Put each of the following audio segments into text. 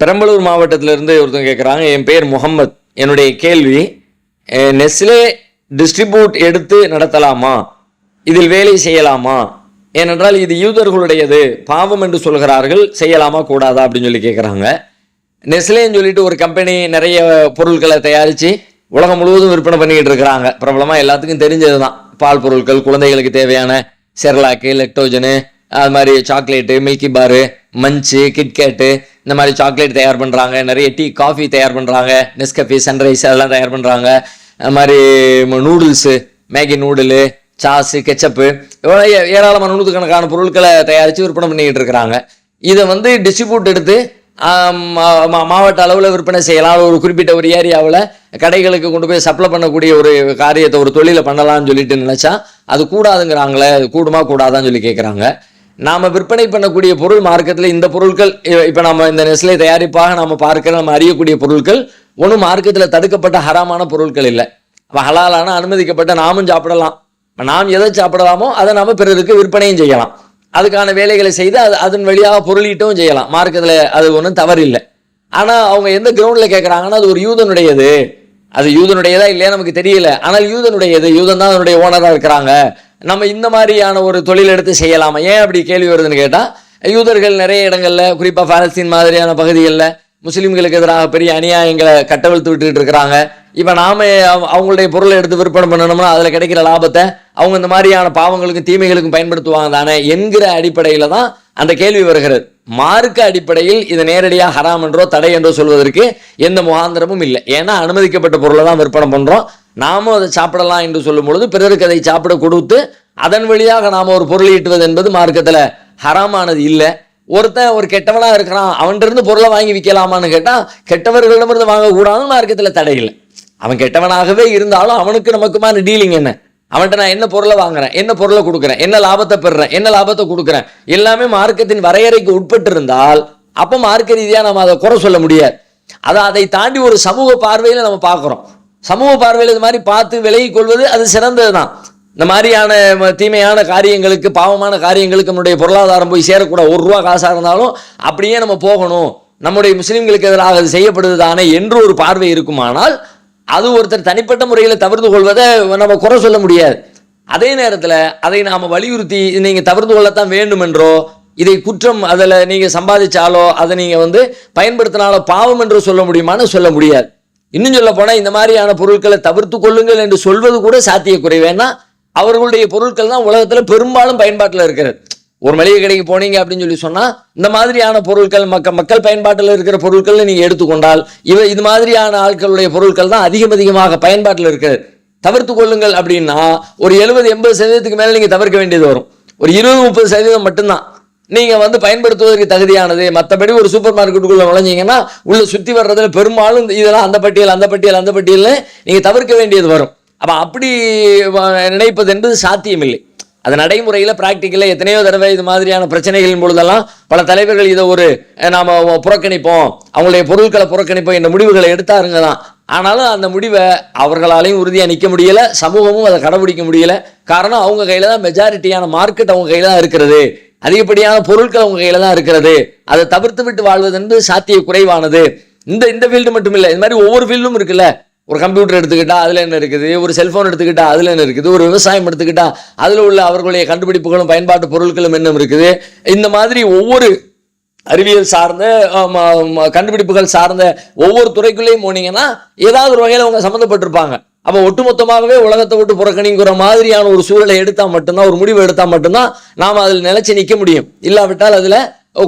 பெரம்பலூர் மாவட்டத்திலிருந்து ஒருத்தவங்க கேட்குறாங்க என் பேர் முகம்மது. என்னுடைய கேள்வி நெஸ்லே டிஸ்ட்ரிபியூட் எடுத்து நடத்தலாமா? இதில் வேலை செய்யலாமா? ஏனென்றால் இது யூதர்களுடையது. பாவம் என்று சொல்கிறார்கள் செய்யலாமா கூடாதா அப்படின்னு சொல்லி கேட்குறாங்க நெஸ்லேன்னு சொல்லிட்டு ஒரு கம்பெனி நிறைய பொருட்களை தயாரித்து உலகம் முழுவதும் விற்பனை பண்ணிக்கிட்டு இருக்கிறாங்க. பிரபலமாக எல்லாத்துக்கும் தெரிஞ்சது தான் பால் பொருட்கள் குழந்தைகளுக்கு தேவையான செர்லாக்கு லெக்டோஜனு அது மாதிரி சாக்லேட்டு மில்கி பாரு மஞ்சு கிட்கேட்டு இந்த மாதிரி சாக்லேட் தயார் பண்ணுறாங்க நிறைய டீ காஃபி தயார் பண்ணுறாங்க நெஸ்கஃபி சன்ரைஸ் அதெல்லாம் தயார் பண்ணுறாங்க அது மாதிரி noodles Maggi noodle sauce ketchup இவ்வளோ ஏராளமான நூற்றுக்கணக்கான பொருட்களை தயாரித்து விற்பனை பண்ணிக்கிட்டு இருக்கிறாங்க. இதை வந்து டிஸ்ட்ரிபியூட் எடுத்து மா- மா- மாவட்ட அளவில் விற்பனை செய்யலாம். ஒரு குறிப்பிட்ட ஒரு ஏரியாவில் கடைகளுக்கு கொண்டு போய் சப்ளை பண்ணக்கூடிய ஒரு காரியத்தை ஒரு தொழிலை பண்ணலாம்னு சொல்லிட்டு நினச்சா அது கூடாதுங்கிறாங்களே அது கூடுமா கூடாதான்னு சொல்லி கேட்குறாங்க நாம் விற்பனை பண்ணக்கூடிய பொருள் மார்க்கெட்டில் இந்த பொருட்கள் இப்போ நம்ம இந்த நெஸ்லே தயாரிப்பாக நம்ம பார்க்கிற நம்ம அறியக்கூடிய பொருட்கள் ஒன்றும் மார்க்கெட்டில் தடுக்கப்பட்ட ஹராமான பொருட்கள் இல்லை. அப்போ ஹலாலான அனுமதிக்கப்பட்ட நாமும் சாப்பிடலாம். நாம் எதை சாப்பிடலாமோ அதை நாம் பிறருக்கு விற்பனையும் செய்யலாம். அதுக்கான வேலைகளை செய்து அது அதன் வழியாக பொருளீட்டும் செய்யலாம். மார்க்கத்தில் அது ஒன்றும் தவறு இல்லை ஆனால் அவங்க எந்த கிரவுண்டில் கேட்குறாங்கன்னா அது ஒரு யூதனுடையது. அது யூதனுடையதா இல்லையா நமக்கு தெரியல. ஆனால் யூதனுடையது. யூதன் தான் அதனுடைய ஓனராக இருக்கிறாங்க. நம்ம இந்த மாதிரியான ஒரு தொழில் எடுத்து செய்யலாமா? ஏன் அப்படி கேள்வி வருதுன்னு கேட்டால் யூதர்கள் நிறைய இடங்களில் குறிப்பாக பாலஸ்தீன் மாதிரியான பகுதிகளில் முஸ்லீம்களுக்கு எதிராக பெரிய அநியாயங்களை கட்டவிழ்த்து விட்டுட்டு இருக்கிறாங்க. இப்போ நாம அவங்களுடைய பொருளை எடுத்து விற்பனை பண்ணணும்னா அதில் கிடைக்கிற லாபத்தை அவங்க இந்த மாதிரியான பாவங்களுக்கும் தீமைகளுக்கும் பயன்படுத்துவாங்க தானே என்கிற அடிப்படையில் தான் அந்த கேள்வி வருகிறது. மார்க்க அடிப்படையில் இது நேரடியாக ஹராம் என்றோ தடை என்றோ சொல்வதற்கு எந்த முகாந்திரமும் இல்லை. ஏன்னா அனுமதிக்கப்பட்ட பொருளை தான் விற்பனை பண்ணுறோம் நாமும் அதை சாப்பிடலாம் என்று சொல்லும் பொழுது பிறருக்கு அதை சாப்பிட கொடுத்து அதன் வழியாக நாம் ஒரு பொருள் ஈட்டுவது என்பது மார்க்கத்தில் ஹராமானது இல்லை. ஒருத்தன் ஒரு கெட்டவனாக இருக்கிறான் அவன்கிட்ட பொருளை வாங்கி விற்கலாமான்னு கேட்டால் கெட்டவர்களிடமிருந்து வாங்கக்கூடாதுன்னு மார்க்கத்தில் தடை இல்லை. அவன் கெட்டவனாகவே இருந்தாலும் அவனுக்கு நமக்குமான டீலிங் என்ன? அவன்கிட்ட நான் என்ன பொருளை வாங்குறேன் என்ன பொருளை கொடுக்குறேன் என்ன லாபத்தை பெறுறேன் என்ன லாபத்தை கொடுக்குறேன் எல்லாமே மார்க்கத்தின் வரையறைக்கு உட்பட்டு இருந்தால் அப்போ மார்க்க ரீதியாக நம்ம அதை குறை சொல்ல முடியாது. அதை அதை தாண்டி ஒரு சமூக பார்வையில் நம்ம பார்க்குறோம். சமூக பார்வையில் இது மாதிரி பார்த்து விலகி கொள்வது அது சிறந்தது தான் இந்த மாதிரியான தீமையான காரியங்களுக்கு பாவமான காரியங்களுக்கு நம்முடைய பொருளாதாரம் போய் சேரக்கூடாது ஒரு ரூபா காசாக இருந்தாலும் அப்படியே நம்ம போகணும். நம்முடைய முஸ்லீம்களுக்கு எதிராக அது செய்யப்படுது தானே என்று ஒரு பார்வை இருக்குமானால் அது ஒருத்தர் தனிப்பட்ட முறையில் தவிர்த்து கொள்வதை நம்ம குறை சொல்ல முடியாது. அதே நேரத்தில் அதை நாம் வலியுறுத்தி நீங்கள் தவிர்த்து கொள்ளத்தான் வேண்டும் என்றோ இதை குற்றம் அதில் நீங்கள் சம்பாதிச்சாலோ அதை நீங்கள் வந்து பயன்படுத்தினாலோ பாவம் என்று சொல்ல முடியுமான்னு சொல்ல முடியாது. இன்னும் சொல்ல போனால் இந்த மாதிரியான பொருட்களை தவிர்த்து கொள்ளுங்கள் என்று சொல்வது கூட சாத்தியக்குறைவு ஏன்னா அவர்களுடைய பொருட்கள் தான் உலகத்தில் பெரும்பாலும் பயன்பாட்டில் இருக்கிறது. ஒரு மளிகை கடைக்கு போனீங்க அப்படின்னு சொல்லி சொன்னால் இந்த மாதிரியான பொருட்கள் மக்கள் மக்கள் பயன்பாட்டில் இருக்கிற பொருட்களை நீங்கள் எடுத்துக்கொண்டால் இவ இது மாதிரியான ஆட்களுடைய பொருட்கள் தான் அதிகம் அதிகமாக பயன்பாட்டில் இருக்கிறது. தவிர்த்து கொள்ளுங்கள் அப்படின்னா ஒரு எழுபது எண்பது சதவீதத்துக்கு மேலே நீங்கள் தவிர்க்க வேண்டியது வரும். ஒரு இருபது முப்பது சதவீதம் மட்டும்தான். நீங்கள் வந்து பயன்படுத்துவதற்கு தகுதியானது. மற்றபடி ஒரு சூப்பர் மார்க்கெட்டுக்குள்ளே நுழைஞ்சிங்கன்னா உள்ளே சுற்றி வர்றதுல பெரும்பாலும் இந்த இதெல்லாம் அந்த பட்டியல் அந்த பட்டியல் அந்த பட்டியல்னு நீங்கள் தவிர்க்க வேண்டியது வரும். அப்போ அப்படி நினைப்பது என்பது சாத்தியமில்லை. அது நடைமுறையில் ப்ராக்டிக்கலில் எத்தனையோ தடவை இது மாதிரியான பிரச்சனைகளின் பொழுதெல்லாம் பல தலைவர்கள் இதை ஒரு நாம் புறக்கணிப்போம். அவங்களுடைய பொருட்களை புறக்கணிப்போம் என்ற முடிவுகளை எடுத்தாருங்க தான். ஆனாலும் அந்த முடிவை அவர்களாலையும் உறுதியாக நிற்க முடியலை சமூகமும் அதை கடைபிடிக்க முடியல. காரணம் அவங்க கையில் தான் மெஜாரிட்டியான மார்க்கெட் அவங்க கையில் தான் இருக்கிறது. அதிகப்படியான பொருட்கள் உங்கள் கையில் தான் இருக்கிறது. அதை தவிர்த்து விட்டு வாழ்வது என்பது சாத்திய குறைவானது. இந்த இந்த ஃபீல்டு மட்டும் இல்லை இது மாதிரி ஒவ்வொரு ஃபீல்டும் இருக்குல்ல. ஒரு கம்ப்யூட்டர் எடுத்துக்கிட்டா அதில் என்ன இருக்குது? ஒரு செல்ஃபோன் எடுத்துக்கிட்டா அதில் என்ன இருக்குது? ஒரு விவசாயம் எடுத்துக்கிட்டா அதில் உள்ள அவர்களுடைய கண்டுபிடிப்புகளும் பயன்பாட்டு பொருட்களும் என்ன இருக்குது? இந்த மாதிரி ஒவ்வொரு அறிவியல் சார்ந்த கண்டுபிடிப்புகள் சார்ந்த ஒவ்வொரு துறைக்குள்ளேயும் போனீங்கன்னா ஏதாவது ஒரு வகையில் அவங்க சம்மந்தப்பட்டிருப்பாங்க. அப்போ ஒட்டுமொத்தமாகவே உலகத்தை விட்டு புறக்கணிங்கிற மாதிரியான ஒரு சூழலை எடுத்தால் மட்டும்தான் ஒரு முடிவு எடுத்தால் மட்டும்தான் நாம் அதில் நிலச்சி நிற்க முடியும். இல்லாவிட்டால் அதில்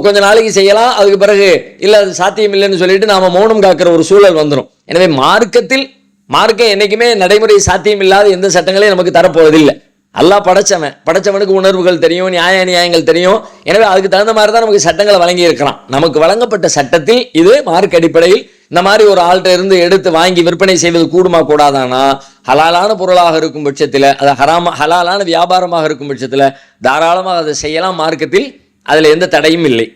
கொஞ்ச நாளைக்கு செய்யலாம் அதுக்கு பிறகு இல்லை அது சாத்தியம் இல்லைன்னு சொல்லிட்டு நாம் மௌனம் காக்கிற ஒரு சூழல் வந்துடும் எனவே மார்க்கத்தில் மார்க்கம் என்றைக்குமே நடைமுறை சாத்தியம் இல்லாத எந்த சட்டங்களையும் நமக்கு தரப்போவதில்லை. எல்லாம் படைச்சவன் படைச்சவனுக்கு உணர்வுகள் தெரியும் நியாய நியாயங்கள் தெரியும். எனவே அதுக்கு தகுந்த மாதிரி தான் நமக்கு சட்டங்களை வழங்கி இருக்கலாம் நமக்கு வழங்கப்பட்ட சட்டத்தில் இது மார்க் அடிப்படையில் இந்த மாதிரி ஒரு ஆள்கிட்ட இருந்து எடுத்து வாங்கி விற்பனை செய்வது கூடுமா கூடாதானா? ஹலாலான பொருளாக இருக்கும் பட்சத்தில் அது ஹராம ஹலாலான வியாபாரமாக இருக்கும் பட்சத்தில் தாராளமாக அதை செய்யலாம். மார்க்கத்தில் அதில் எந்த தடையும் இல்லை.